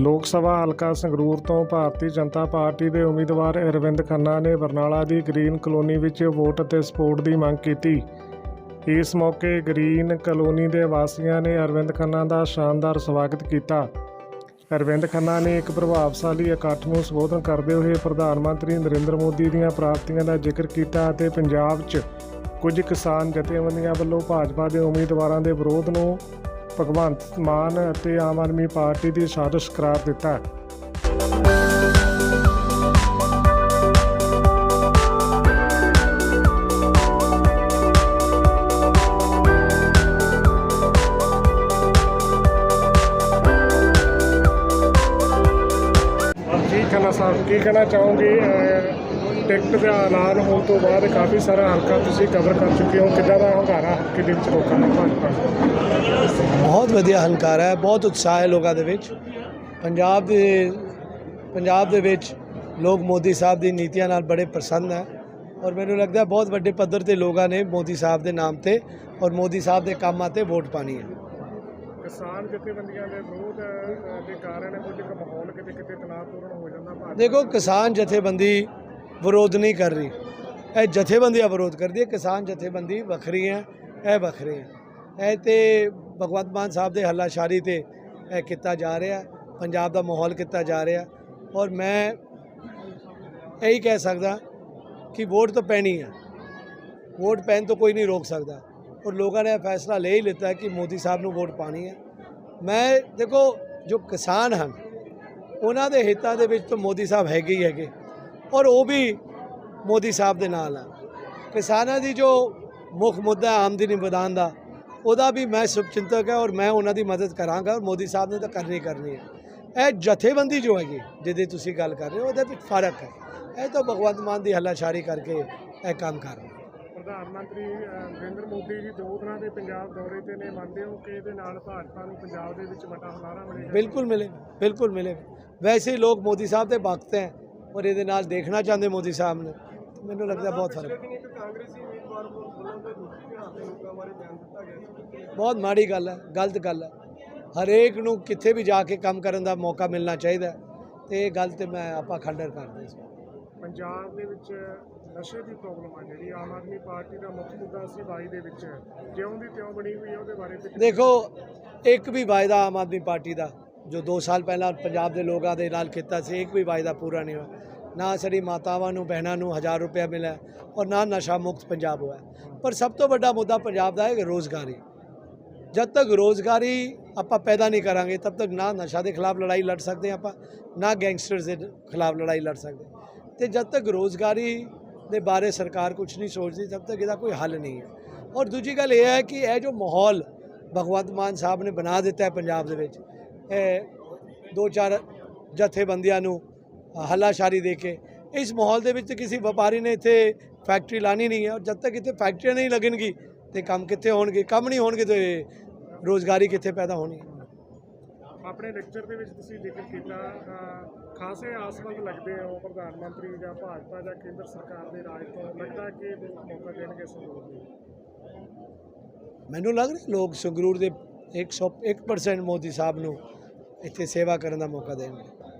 ਲੋਕ ਸਭਾ ਹਲਕਾ ਸੰਗਰੂਰ ਤੋਂ ਭਾਰਤੀ ਜਨਤਾ ਪਾਰਟੀ ਦੇ ਉਮੀਦਵਾਰ ਅਰਵਿੰਦ ਖੰਨਾ ਨੇ ਬਰਨਾਲਾ ਦੀ ਗ੍ਰੀਨ ਕਲੋਨੀ ਵਿੱਚ ਵੋਟ ਅਤੇ ਸਪੋਰਟ ਦੀ ਮੰਗ ਕੀਤੀ। ਇਸ ਮੌਕੇ ਗ੍ਰੀਨ ਕਲੋਨੀ ਦੇ ਵਾਸੀਆਂ ਨੇ ਅਰਵਿੰਦ ਖੰਨਾ ਦਾ ਸ਼ਾਨਦਾਰ ਸਵਾਗਤ ਕੀਤਾ। ਅਰਵਿੰਦ ਖੰਨਾ ਨੇ ਇੱਕ ਪ੍ਰਭਾਵਸ਼ਾਲੀ ਇਕੱਠ ਨੂੰ ਸੰਬੋਧਨ ਕਰਦੇ ਹੋਏ ਪ੍ਰਧਾਨ ਮੰਤਰੀ ਨਰਿੰਦਰ ਮੋਦੀ ਦੀਆਂ ਪ੍ਰਾਪਤੀਆਂ ਦਾ ਜ਼ਿਕਰ ਕੀਤਾ ਅਤੇ ਪੰਜਾਬ 'ਚ ਕੁਝ ਕਿਸਾਨ ਜਥੇਬੰਦੀਆਂ ਵੱਲੋਂ ਭਾਜਪਾ ਦੇ ਉਮੀਦਵਾਰਾਂ ਦੇ ਵਿਰੋਧ ਨੂੰ ਭਗਵੰਤ ਮਾਨ ਅਤੇ ਆਮ ਆਦਮੀ ਪਾਰਟੀ ਦੀ ਸਾਜ਼ਿਸ਼ ਕਰਾਰ ਦਿੱਤਾ ਕੀ ਕਹਿਣਾ ਸਾਹਿਬ, ਕੀ ਕਹਿਣਾ ਚਾਹੋਗੇ? ਟਿਕਟ ਦਾ ਐਲਾਨ ਹੋਣ ਤੋਂ ਬਾਅਦ ਕਾਫੀ ਸਾਰਾ ਹਲਕਾ ਤੁਸੀਂ ਕਵਰ ਕਰ ਚੁੱਕੇ ਹੋ। ਕਿੱਦਾਂ ਦਾ ਹੰਗਾਰਾ, ਹਲਕੇ ਦੇ ਵਿੱਚ ਲੋਕਾਂ ਦਾ ਭਾਜਪਾ ਦਾ? ਬਹੁਤ ਵਧੀਆ ਹੰਕਾਰਾ ਹੈ ਬਹੁਤ ਉਤਸ਼ਾਹ ਹੈ ਲੋਕਾਂ ਦੇ ਵਿੱਚ। ਪੰਜਾਬ ਦੇ ਪੰਜਾਬ ਦੇ ਵਿੱਚ ਲੋਕ ਮੋਦੀ ਸਾਹਿਬ ਦੀ ਨੀਤੀਆਂ ਨਾਲ ਬੜੇ ਪ੍ਰਸੰਨ ਹੈ ਔਰ ਮੈਨੂੰ ਲੱਗਦਾ ਬਹੁਤ ਵੱਡੇ ਪੱਧਰ ਤੇ ਲੋਕਾਂ ਨੇ ਮੋਦੀ ਸਾਹਿਬ ਦੇ ਨਾਮ ਤੇ ਔਰ ਮੋਦੀ ਸਾਹਿਬ ਦੇ ਕੰਮਾਂ ਤੇ ਵੋਟ ਪਾਣੀ ਹੈ। ਕਿਸਾਨ ਜਥੇਬੰਦੀਆਂ ਦੇ ਵਿਰੋਧ ਦੇ ਕਾਰਨ ਕੁਝ ਕੁ ਮਾਹੌਲ ਕਿਤੇ ਕਿਤੇ ਤਣਾਅਪੂਰਨ ਹੋ ਜਾਂਦਾ ਭਾਜਪਾ ਦੇਖੋ ਕਿਸਾਨ ਜਥੇਬੰਦੀ ਵਿਰੋਧ ਨਹੀਂ ਕਰ ਰਹੀ। ਇਹ ਜਥੇਬੰਦੀਆਂ ਵਿਰੋਧ ਕਰਦੀ ਹੈ ਕਿਸਾਨ ਜਥੇਬੰਦੀ ਵੱਖਰੀ ਹੈ ਇਹ ਵੱਖਰੇ ਹੈ। ਇਹ ਤੇ ਭਗਵੰਤ ਮਾਨ ਸਾਹਿਬ ਦੇ ਹੱਲਾਸ਼ਾਰੀ ਤੇ ਇਹ ਕੀਤਾ ਜਾ ਰਿਹਾ, ਪੰਜਾਬ ਦਾ ਮਾਹੌਲ ਕੀਤਾ ਜਾ ਰਿਹਾ। ਔਰ ਮੈਂ ਇਹੀ ਕਹਿ ਸਕਦਾ ਕਿ ਵੋਟ ਤਾਂ ਪੈਣੀ ਹੈ ਵੋਟ ਪੈਣ ਤੋਂ ਕੋਈ ਨਹੀਂ ਰੋਕ ਸਕਦਾ। ਔਰ ਲੋਕਾਂ ਨੇ ਇਹ ਫੈਸਲਾ ਲੈ ਹੀ ਲਿੱਤਾ ਹੈ ਕਿ ਮੋਦੀ ਸਾਹਿਬ ਨੂੰ ਵੋਟ ਪਾਣੀ ਹੈ ਮੈਂ, ਦੇਖੋ, ਜੋ ਕਿਸਾਨ ਹਨ, ਉਹਨਾਂ ਦੇ ਹਿੱਤਾਂ ਦੇ ਵਿੱਚ ਤਾਂ ਮੋਦੀ ਸਾਹਿਬ ਹੈਗੇ ਹੀ ਹੈਗੇ। ਔਰ ਉਹ ਵੀ ਮੋਦੀ ਸਾਹਿਬ ਦੇ ਨਾਲ ਆ। ਕਿਸਾਨਾਂ ਦੀ ਜੋ ਮੁੱਖ ਮੁੱਦਾ ਆਮਦਨੀ ਵਧਾਉਣ ਦਾ ਉਹਦਾ ਵੀ ਮੈਂ ਸ਼ੁਭਚਿੰਤਕ ਹੈ ਔਰ ਮੈਂ ਉਹਨਾਂ ਦੀ ਮਦਦ ਕਰਾਂਗਾ ਔਰ ਮੋਦੀ ਸਾਹਿਬ ਨੇ ਤਾਂ ਕਰਨੀ ਕਰਨੀ ਹੈ। ਇਹ ਜਥੇਬੰਦੀ ਜੋ ਹੈਗੀ ਜਿਹਦੀ ਤੁਸੀਂ ਗੱਲ ਕਰ ਰਹੇ ਹੋ ਉਹਦੇ ਵਿੱਚ ਫ਼ਰਕ ਹੈ। ਇਹ ਤਾਂ ਭਗਵੰਤ ਮਾਨ ਦੀ ਹੱਲਾਸ਼ਾਰੀ ਕਰਕੇ ਇਹ ਕੰਮ ਕਰ ਰਹੇ ਪ੍ਰਧਾਨ ਮੰਤਰੀ ਨਰਿੰਦਰ ਮੋਦੀ ਜੀ ਦੋ ਦਿਨਾਂ ਦੇ ਪੰਜਾਬ ਦੌਰੇ ਤੇ ਨੇ। ਮੰਨਦੇ ਹੋ ਕਿ ਇਹਦੇ ਨਾਲ ਭਾਜਪਾ ਨੂੰ ਪੰਜਾਬ ਦੇ ਵਿੱਚ ਵੱਡਾ ਹੁਲਾਰਾ ਮਿਲੇਗਾ? ਬਿਲਕੁਲ ਮਿਲੇ ਬਿਲਕੁਲ ਮਿਲੇ। ਵੈਸੇ ਲੋਕ ਮੋਦੀ ਸਾਹਿਬ ਦੇ ਭਗਤ ਹੈ ਔਰ ਇਹਦੇ ਨਾਲ ਦੇਖਣਾ ਚਾਹੁੰਦੇ ਮੋਦੀ ਸਾਹਿਬ ਨੇ। ਮੈਨੂੰ ਲੱਗਦਾ ਬਹੁਤ ਫ਼ਰਕ ਹੈ। ਬਹੁਤ ਮਾੜੀ ਗੱਲ ਹੈ ਗਲਤ ਗੱਲ ਹੈ। ਹਰੇਕ ਨੂੰ ਕਿੱਥੇ ਵੀ ਜਾ ਕੇ ਕੰਮ ਕਰਨ ਦਾ ਮੌਕਾ ਮਿਲਣਾ ਚਾਹੀਦਾ ਤੇ ਇਹ ਗੱਲ ਤੇ ਮੈਂ ਆਪਾਂ ਖੰਡਰ ਕਰਦੇ ਹਾਂ। ਪੰਜਾਬ ਦੇ ਵਿੱਚ ਨਸ਼ੇ ਦੀ ਪ੍ਰੋਬਲਮ ਆ ਜਿਹੜੀ ਆਮ ਆਦਮੀ ਪਾਰਟੀ ਦਾ ਮੁੱਖ ਮੁੱਦਾ ਸੀ ਬਾਈ ਦੇ ਵਿੱਚ। ਜਿਉਂ ਦੀ ਤਿਉਂ ਬਣੀ ਹੋਈ ਹੈ ਉਹਦੇ ਬਾਰੇ ਦੇਖੋ ਇੱਕ ਵੀ ਵਾਅਦਾ ਆਮ ਆਦਮੀ ਪਾਰਟੀ ਦਾ ਜੋ 2 ਸਾਲ ਪਹਿਲਾਂ ਪੰਜਾਬ ਦੇ ਲੋਕਾਂ ਦੇ ਨਾਲ ਕੀਤਾ ਸੀ ਇੱਕ ਵੀ ਵਾਅਦਾ ਪੂਰਾ ਨਹੀਂ ਹੋਇਆ। ਨਾ ਸਾਡੀ ਮਾਤਾਵਾਂ ਨੂੰ, ਭੈਣਾਂ ਨੂੰ 1000 ਰੁਪਇਆ ਮਿਲਿਆ ਔਰ ਨਾ ਨਸ਼ਾ ਮੁਕਤ ਪੰਜਾਬ ਹੋਇਆ। ਪਰ ਸਭ ਤੋਂ ਵੱਡਾ ਮੁੱਦਾ ਪੰਜਾਬ ਦਾ ਹੈ ਰੋਜ਼ਗਾਰੀ। ਜਦ ਤੱਕ ਰੋਜ਼ਗਾਰੀ ਆਪਾਂ ਪੈਦਾ ਨਹੀਂ ਕਰਾਂਗੇ, ਤਦ ਤੱਕ ਨਾ ਨਸ਼ਾ ਦੇ ਖਿਲਾਫ ਲੜਾਈ ਲੜ ਸਕਦੇ ਆਪਾਂ, ਨਾ ਗੈਂਗਸਟਰਸ ਦੇ ਖਿਲਾਫ ਲੜਾਈ ਲੜ ਸਕਦੇ। ਤੇ ਜਦ ਤੱਕ ਰੋਜ਼ਗਾਰੀ ਦੇ ਬਾਰੇ ਸਰਕਾਰ ਕੁਝ ਨਹੀਂ ਸੋਚਦੀ, ਤਦ ਤੱਕ ਇਹਦਾ ਕੋਈ ਹੱਲ ਨਹੀਂ ਹੈ। ਔਰ ਦੂਜੀ ਗੱਲ ਇਹ ਹੈ ਕਿ ਇਹ ਜੋ ਮਾਹੌਲ ਭਗਵੰਤ ਮਾਨ ਸਾਹਿਬ ਨੇ ਬਣਾ ਦਿੱਤਾ ਹੈ ਪੰਜਾਬ ਦੇ ਵਿੱਚ, ਇਹ ਦੋ ਚਾਰ ਜਥੇਬੰਦੀਆਂ ਨੂੰ ਹੱਲਾਸ਼ਾਰੀ ਦੇ ਕੇ। ਇਸ ਮਾਹੌਲ ਦੇ ਵਿੱਚ ਕਿਸੇ ਵਪਾਰੀ ਨੇ ਇੱਥੇ ਫੈਕਟਰੀ ਲਾਣੀ ਨਹੀਂ ਹੈ। ਔਰ ਜਦ ਤੱਕ ਇੱਥੇ ਫੈਕਟਰੀਆਂ ਨਹੀਂ ਲੱਗਣਗੀ ਤੇ ਕੰਮ ਕਿੱਥੇ ਹੋਣਗੇ ਕੰਮ ਨਹੀਂ ਹੋਣਗੇ ਤੇ ਰੋਜ਼ਗਾਰੀ ਕਿੱਥੇ ਪੈਦਾ ਹੋਣੀ ਆਪਣੇ ਲੈਕਚਰ ਦੇ ਵਿੱਚ ਤੁਸੀਂ ਜ਼ਿਕਰ ਕੀਤਾ ਖਾਸੇ ਆਸਵੰਦ ਲੱਗਦੇ ਹੋ ਪ੍ਰਧਾਨ ਮੰਤਰੀ ਜਾਂ ਭਾਜਪਾ ਜਾਂ ਕੇਂਦਰ ਸਰਕਾਰ ਦੇ ਰਾਜ ਤੋਂ? ਲੱਗਦਾ ਕਿ ਮੌਕਾ ਦੇਣਗੇ ਸੰਗਰੂਰ ਨੂੰ? ਮੈਨੂੰ ਲੱਗ ਰਿਹਾ ਲੋਕ ਸੰਗਰੂਰ ਦੇ 101% ਮੋਦੀ ਸਾਹਿਬ ਨੂੰ ਇੱਥੇ ਸੇਵਾ ਕਰਨ ਦਾ ਮੌਕਾ ਦੇਣਗੇ।